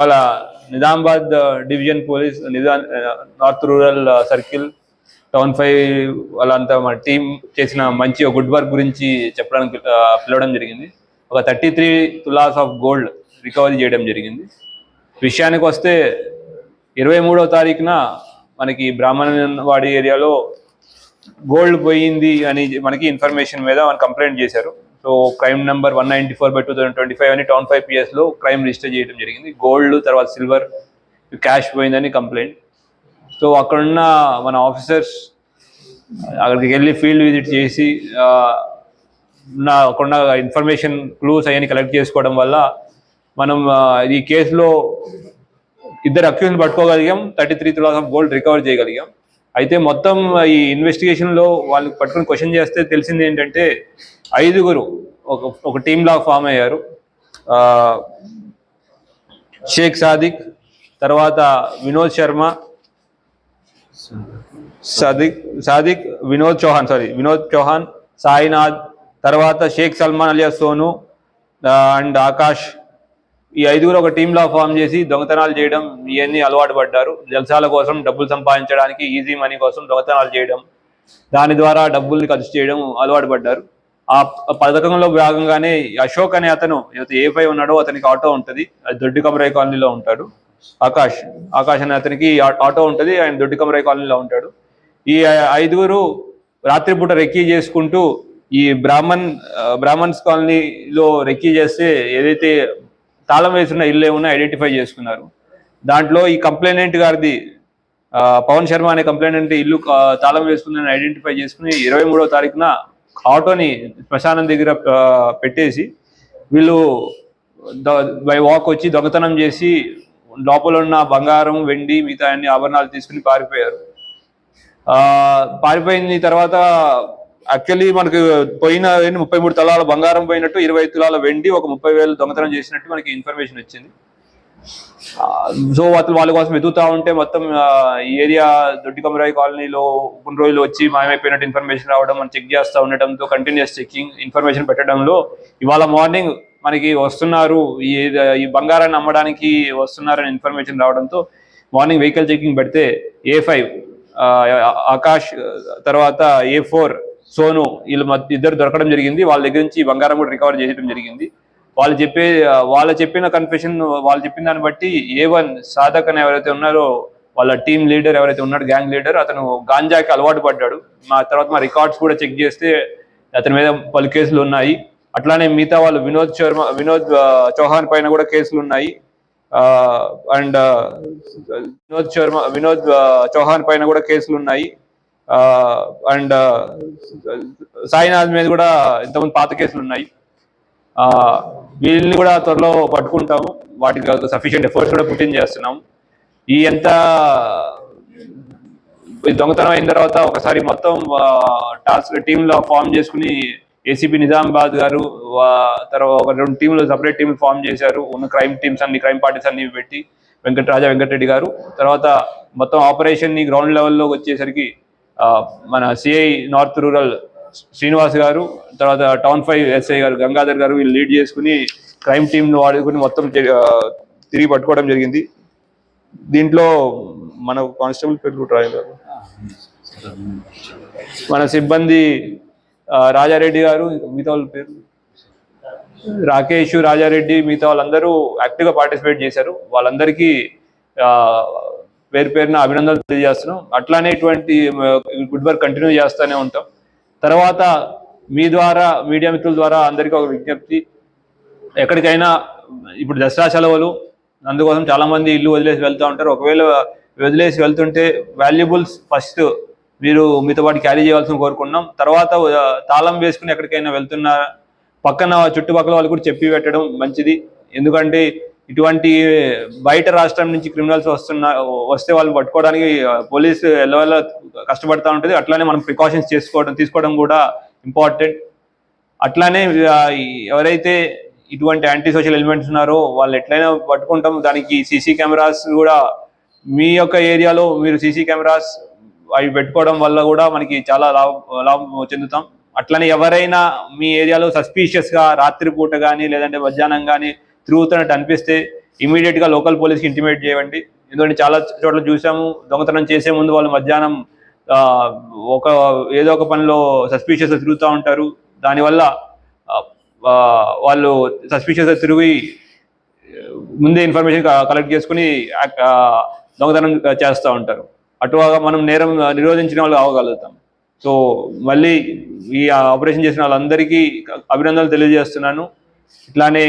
వాళ్ళ Nizamabad division police Nizam north rural circle town five వాళ్ళంతా మన టీం చేసిన మంచి గుడ్ వర్క్ గురించి చెప్పడానికి పిలవడం జరిగింది. ఒక thirty three tolas of gold recovery చేయడం జరిగింది. విషయానికి వస్తే ఇరవై మూడో తారీఖున మనకి బ్రాహ్మణవాడి ఏరియాలో గోల్డ్ పోయింది అని మనకి ఇన్ఫర్మేషన్ మీద మనం కంప్లైంట్ చేశారు. So crime number one ninety four by two thousand twenty five అని టౌన్ ఫైవ్ పిఎస్లో క్రైమ్ రిజిస్టర్ చేయడం జరిగింది. గోల్డ్ తర్వాత సిల్వర్ క్యాష్ పోయిందని కంప్లైంట్. సో అక్కడున్న మన ఆఫీసర్స్ అక్కడికి వెళ్ళి ఫీల్డ్ విజిట్ చేసి నా అక్కడున్న ఇన్ఫర్మేషన్ క్లూస్ అవన్నీ కలెక్ట్ చేసుకోవడం వల్ల మనం ఈ కేసులో ఇద్దరు అక్యూజ్ని పట్టుకోగలిగాం thirty three tolas of gold recover చేయగలిగాం. అయితే మొత్తం ఈ ఇన్వెస్టిగేషన్లో వాళ్ళు పట్టుకుని క్వశ్చన్ చేస్తే తెలిసింది ఏంటంటే ఐదుగురు ఒక ఒక టీమ్ లా ఫామ్ అయ్యారు. షేక్ సాదిక్ తర్వాత వినోద్ శర్మ సదిక్ సాదిక్ వినోద్ చౌహాన్ సారీ వినోద్ చౌహాన్ సాయినాథ్ తర్వాత షేక్ సల్మాన్ అలియా సోను అండ్ ఆకాష్. ఈ ఐదుగురు ఒక టీంలా ఫామ్ చేసి దొంగతనాలు చేయడం ఇవన్నీ అలవాటు పడ్డారు. జల్సాల కోసం డబ్బులు సంపాదించడానికి ఈజీ మనీ కోసం దొంగతనాలు చేయడం దాని ద్వారా డబ్బుల్ని ఖర్చు చేయడం అలవాటు పడ్డారు. ఆ పథకంలో భాగంగానే అశోక్ అనే అతను ఏ ఉన్నాడో అతనికి ఆటో ఉంటుంది. అది దొడ్డి కమరాయి కాలనీలో ఉంటాడు. ఆకాష్. ఆకాష్ అనే అతనికి ఆటో ఉంటుంది ఆయన దొడ్డి కమరాయ కాలనీలో ఉంటాడు. ఈ ఐదుగురు రాత్రిపూట రెక్కీ చేసుకుంటూ ఈ బ్రాహ్మణ్ బ్రాహ్మణ్స్ కాలనీలో రెక్కీ చేస్తే ఏదైతే తాళం వేసిన ఇల్లు ఏమన్నా ఐడెంటిఫై చేసుకున్నారు. దాంట్లో ఈ కంప్లైనెంట్ గారిది పవన్ శర్మ అనే కంప్లైనెంట్ ఇల్లు తాళం వేసుకుందని ఐడెంటిఫై చేసుకుని ఇరవై మూడో తారీఖున ఆటోని శ్మశానం దగ్గర పెట్టేసి వీళ్ళు బై వాక్ వచ్చి దొంగతనం చేసి లోపల ఉన్న బంగారం వెండి మిగతా అన్ని ఆభరణాలు తీసుకుని పారిపోయారు. ఆ పారిపోయిన తర్వాత యాక్చువల్లీ మనకు పోయిన ముప్పై మూడు తలాల బంగారం పోయినట్టు ఇరవై తులాల వెండి ఒక ముప్పై వేలు దొంగతనం చేసినట్టు మనకి ఇన్ఫర్మేషన్ వచ్చింది. సో అతను వాళ్ళ కోసం వెతుకుతా ఉంటే మొత్తం ఈ ఏరియా దొడ్డికమరాయి కాలనీలో కొన్ని రోజులు వచ్చి మాయమైపోయినట్టు ఇన్ఫర్మేషన్ రావడం మనం చెక్ చేస్తూ ఉండటంతో కంటిన్యూస్ చెక్కింగ్ ఇన్ఫర్మేషన్ పెట్టడంలో ఇవాళ మార్నింగ్ మనకి వస్తున్నారు ఈ ఈ బంగారాన్ని అమ్మడానికి వస్తున్నారని ఇన్ఫర్మేషన్ రావడంతో మార్నింగ్ వెహికల్ చెకింగ్ పెడితే ఏ ఫైవ్ ఆకాష్ తర్వాత ఏ ఫోర్ సోను వీళ్ళు ఇద్దరు దొరకడం జరిగింది. వాళ్ళ దగ్గర నుంచి బంగారం కూడా రికవర్ చేయడం జరిగింది. వాళ్ళు చెప్పే వాళ్ళు చెప్పిన కన్ఫెషన్ వాళ్ళు చెప్పిన దాన్ని బట్టి ఏ వన్ సాధక్ అని ఎవరైతే ఉన్నారో వాళ్ళ టీమ్ లీడర్ ఎవరైతే ఉన్నాడు గ్యాంగ్ లీడర్ అతను గాంజాకి అలవాటు పడ్డాడు. మా తర్వాత మా రికార్డ్స్ కూడా చెక్ చేస్తే అతని మీద పలు కేసులు ఉన్నాయి. అట్లానే మిగతా వాళ్ళు వినోద్ శర్మ వినోద్ చౌహాన్ పైన కూడా కేసులు ఉన్నాయి. అండ్ వినోద్ శర్మ వినోద్ చౌహాన్ పైన కూడా కేసులు ఉన్నాయి. అండ్ సాయినాథ్ మీద కూడా ఇంతకుముందు పాత కేసులు ఉన్నాయి. వీళ్ళని కూడా త్వరలో పట్టుకుంటాము. వాటికి సఫిషియంట్ ఎఫర్ట్స్ కూడా పుట్టిన్ చేస్తున్నాం ఈ ఎంత దొంగతనం అయిన తర్వాత ఒకసారి మొత్తం టాస్క్ టీంలో ఫామ్ చేసుకుని ఏసీపీ నిజామాబాద్ గారు తర్వాత ఒక రెండు టీంలు సపరేట్ టీంలు ఫామ్ చేశారు. ఉన్న క్రైమ్ టీమ్స్ అన్ని క్రైమ్ పార్టీస్ అన్ని పెట్టి వెంకటరాజా వెంకటరెడ్డి గారు. తర్వాత మొత్తం ఆపరేషన్ని గ్రౌండ్ లెవెల్లో వచ్చేసరికి మన సిఐ నార్త్ రూరల్ శ్రీనివాస్ గారు తర్వాత టౌన్ ఫైవ్ ఎస్ఐ గారు గంగాధర్ గారు వీళ్ళు లీడ్ చేసుకుని క్రైమ్ టీమ్ను వాడుకుని మొత్తం తిరిగి పట్టుకోవడం జరిగింది. దీంట్లో మన కానిస్టేబుల్ రాయలేదు మన సిబ్బంది రాజారెడ్డి గారు మిగతా వాళ్ళ పేరు? రాకేష్ రాజారెడ్డి మిగతా వాళ్ళందరూ యాక్టివ్గా పార్టిసిపేట్ చేశారు. వాళ్ళందరికీ పేరు పేరున అభినందనలు తెలియజేస్తున్నాం. అట్లానే ఇటువంటి గుడ్ వర్క్ కంటిన్యూ చేస్తూనే ఉంటాం. తర్వాత మీ ద్వారా మీడియా మిత్రుల ద్వారా అందరికీ ఒక విజ్ఞప్తి. ఎక్కడికైనా ఇప్పుడు దసరా సెలవులు అందుకోసం చాలా మంది ఇల్లు వదిలేసి వెళ్తూ ఉంటారు. ఒకవేళ వదిలేసి వెళ్తుంటే వాల్యుబుల్స్ ఫస్ట్ మీరు మీతో పాటు క్యారీ చేయాల్సిన కోరుకున్నాం తర్వాత తాళం వేసుకుని ఎక్కడికైనా వెళ్తున్న పక్కన చుట్టుపక్కల వాళ్ళు కూడా చెప్పి పెట్టడం మంచిది. ఎందుకంటే ఇటువంటి బయట రాష్ట్రం నుంచి క్రిమినల్స్ వస్తున్న వస్తే వాళ్ళు పట్టుకోవడానికి పోలీసు ఎల్లవల్ల కష్టపడతా ఉంటుంది. అట్లానే మనం ప్రికాషన్స్ చేసుకోవడం తీసుకోవడం కూడా ఇంపార్టెంట్. అట్లానే ఎవరైతే ఇటువంటి యాంటీ సోషల్ ఎలిమెంట్స్ ఉన్నారో వాళ్ళు ఎట్లయినా పట్టుకుంటాం. దానికి సీసీ కెమెరాస్ కూడా మీ యొక్క ఏరియాలో మీరు సీసీ కెమెరాస్ అవి పెట్టుకోవడం వల్ల కూడా మనకి చాలా లాభం లాభం చెందుతాం. అట్లనే ఎవరైనా మీ ఏరియాలో సస్పీషియస్గా రాత్రిపూట కానీ లేదంటే మధ్యాహ్నం కానీ తిరుగుతున్నట్టు అనిపిస్తే ఇమీడియట్గా లోకల్ పోలీస్కి ఇంటిమేట్ చేయండి. ఎందుకంటే చాలా చోట్ల చూసాము దొంగతనం చేసే ముందు వాళ్ళు మధ్యాహ్నం ఒక ఏదో ఒక పనిలో సస్పీషియస్గా తిరుగుతూ ఉంటారు. దానివల్ల వాళ్ళు సస్పీషియస్గా తిరిగి ముందే ఇన్ఫర్మేషన్ కలెక్ట్ చేసుకుని దొంగతనం చేస్తూ ఉంటారు. అటుగా మనం నేరం నిరోధించిన వాళ్ళు అవ్వగలుగుతాం సో మళ్ళీ ఈ ఆపరేషన్ చేసిన వాళ్ళందరికీ అభినందనలు తెలియజేస్తున్నాను. ఇట్లానే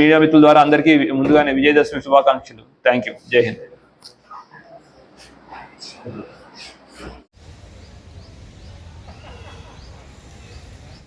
మీడియా మిత్రుల ద్వారా అందరికీ ముందుగానే విజయదశమి శుభాకాంక్షలు. థ్యాంక్ యూ జై హింద్